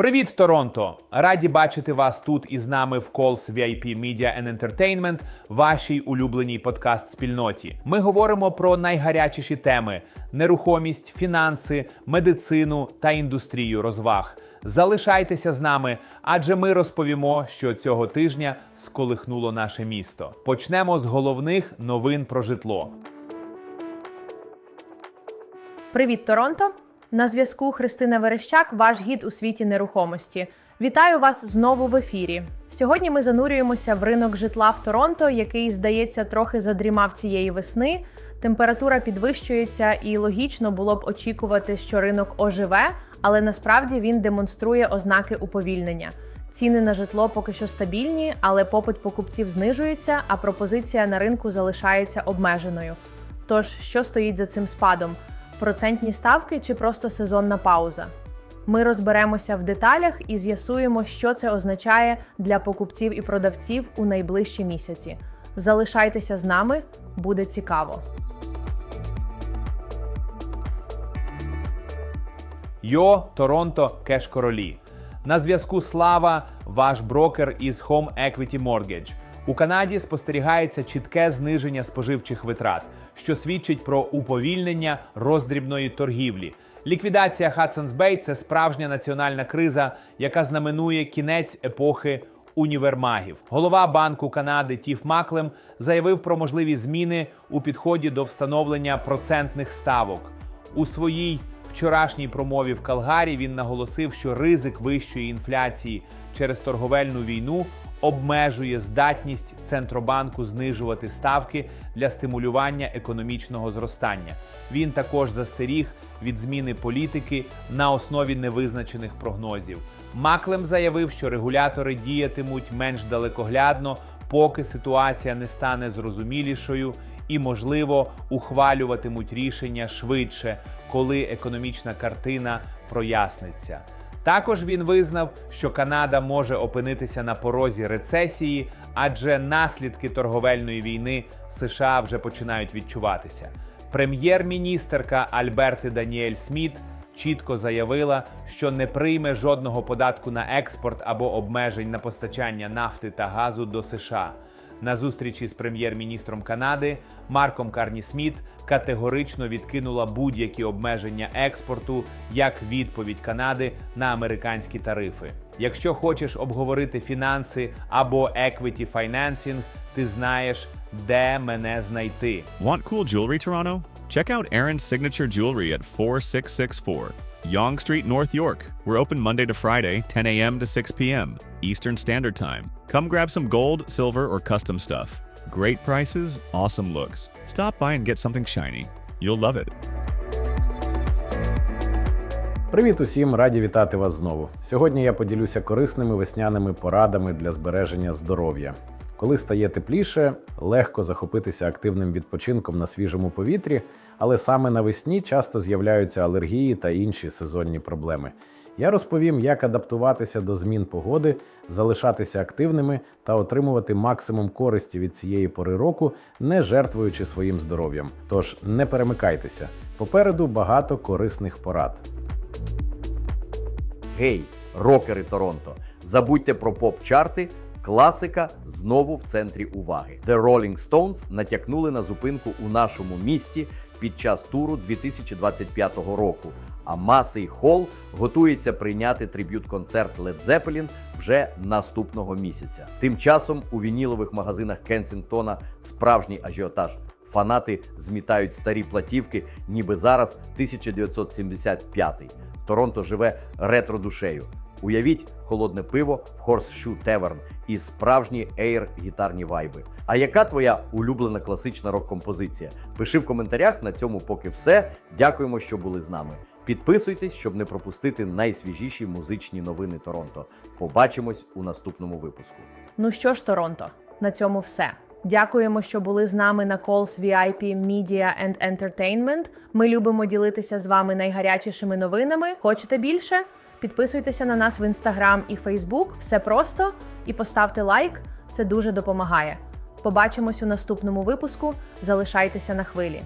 Привіт, Торонто! Раді бачити вас тут із нами в Calls VIP Media and Entertainment, вашій улюбленій подкаст-спільноті. Ми говоримо про найгарячіші теми: нерухомість, фінанси, медицину та індустрію розваг. Залишайтеся з нами, адже ми розповімо, що цього тижня сколихнуло наше місто. Почнемо з головних новин про житло. Привіт, Торонто! На зв'язку Христина Верещак, ваш гід у світі нерухомості. Вітаю вас знову в ефірі. Сьогодні ми занурюємося в ринок житла в Торонто, який, здається, трохи задрімав цієї весни. Температура підвищується, і логічно було б очікувати, що ринок оживе, але насправді він демонструє ознаки уповільнення. Ціни на житло поки що стабільні, але попит покупців знижується, а пропозиція на ринку залишається обмеженою. Тож, що стоїть за цим спадом? Процентні ставки чи просто сезонна пауза? Ми розберемося в деталях і з'ясуємо, що це означає для покупців і продавців у найближчі місяці. Залишайтеся з нами, буде цікаво. Йо, Торонто, кеш королі. На зв'язку Слава, ваш брокер із Home Equity Mortgage. У Канаді спостерігається чітке зниження споживчих витрат, що свідчить про уповільнення роздрібної торгівлі. Ліквідація Hudson's Bay – це справжня національна криза, яка знаменує кінець епохи універмагів. Голова Банку Канади Тіф Маклем заявив про можливі зміни у підході до встановлення процентних ставок. У своїй вчорашній промові в Калгарі він наголосив, що ризик вищої інфляції через торговельну війну обмежує здатність центробанку знижувати ставки для стимулювання економічного зростання. Він також застеріг від зміни політики на основі невизначених прогнозів. Маклем заявив, що регулятори діятимуть менш далекоглядно, поки ситуація не стане зрозумілішою і, можливо, ухвалюватимуть рішення швидше, коли економічна картина проясниться. Також він визнав, що Канада може опинитися на порозі рецесії, адже наслідки торговельної війни США вже починають відчуватися. Прем'єр-міністерка Альберти Даніель Сміт чітко заявила, що не прийме жодного податку на експорт або обмежень на постачання нафти та газу до США. На зустрічі з прем'єр-міністром Канади Марком Карні Сміт категорично відкинула будь-які обмеження експорту як відповідь Канади на американські тарифи. Якщо хочеш обговорити фінанси або equity financing, ти знаєш, де мене знайти. Want cool jewelry, Toronto? Check out Aaron's Signature Jewelry at 4664 Yonge Street, North York. We're open Monday to Friday, 10 a.m. to 6 p.m. Eastern Standard Time. Come grab some gold, silver, or custom stuff. Great prices, awesome looks. Stop by and get something shiny. You'll love it. Привіт усім, раді вітати вас знову. Сьогодні я поділюся корисними весняними порадами для збереження здоров'я. Коли стає тепліше, легко захопитися активним відпочинком на свіжому повітрі, але саме навесні часто з'являються алергії та інші сезонні проблеми. Я розповім, як адаптуватися до змін погоди, залишатися активними та отримувати максимум користі від цієї пори року, не жертвуючи своїм здоров'ям. Тож не перемикайтеся. Попереду багато корисних порад. Гей, рокери Торонто! Забудьте про поп-чарти. Класика знову в центрі уваги. The Rolling Stones натякнули на зупинку у нашому місті під час туру 2025 року. А Масей Холл готується прийняти триб'ют-концерт Led Zeppelin вже наступного місяця. Тим часом у вінілових магазинах Кенсінгтона справжній ажіотаж. Фанати змітають старі платівки, ніби зараз 1975. Торонто живе ретро-душею. Уявіть холодне пиво в Horseshoe Tavern і справжні ейр гітарні вайби. А яка твоя улюблена класична рок-композиція? Пиши в коментарях. На цьому поки все. Дякуємо, що були з нами. Підписуйтесь, щоб не пропустити найсвіжіші музичні новини Торонто. Побачимось у наступному випуску. Ну що ж, Торонто, на цьому все. Дякуємо, що були з нами на Calls VIP Media and Entertainment. Ми любимо ділитися з вами найгарячішими новинами. Хочете більше? Підписуйтеся на нас в Instagram і Facebook. Все просто і поставте лайк. Це дуже допомагає. Побачимось у наступному випуску. Залишайтеся на хвилі.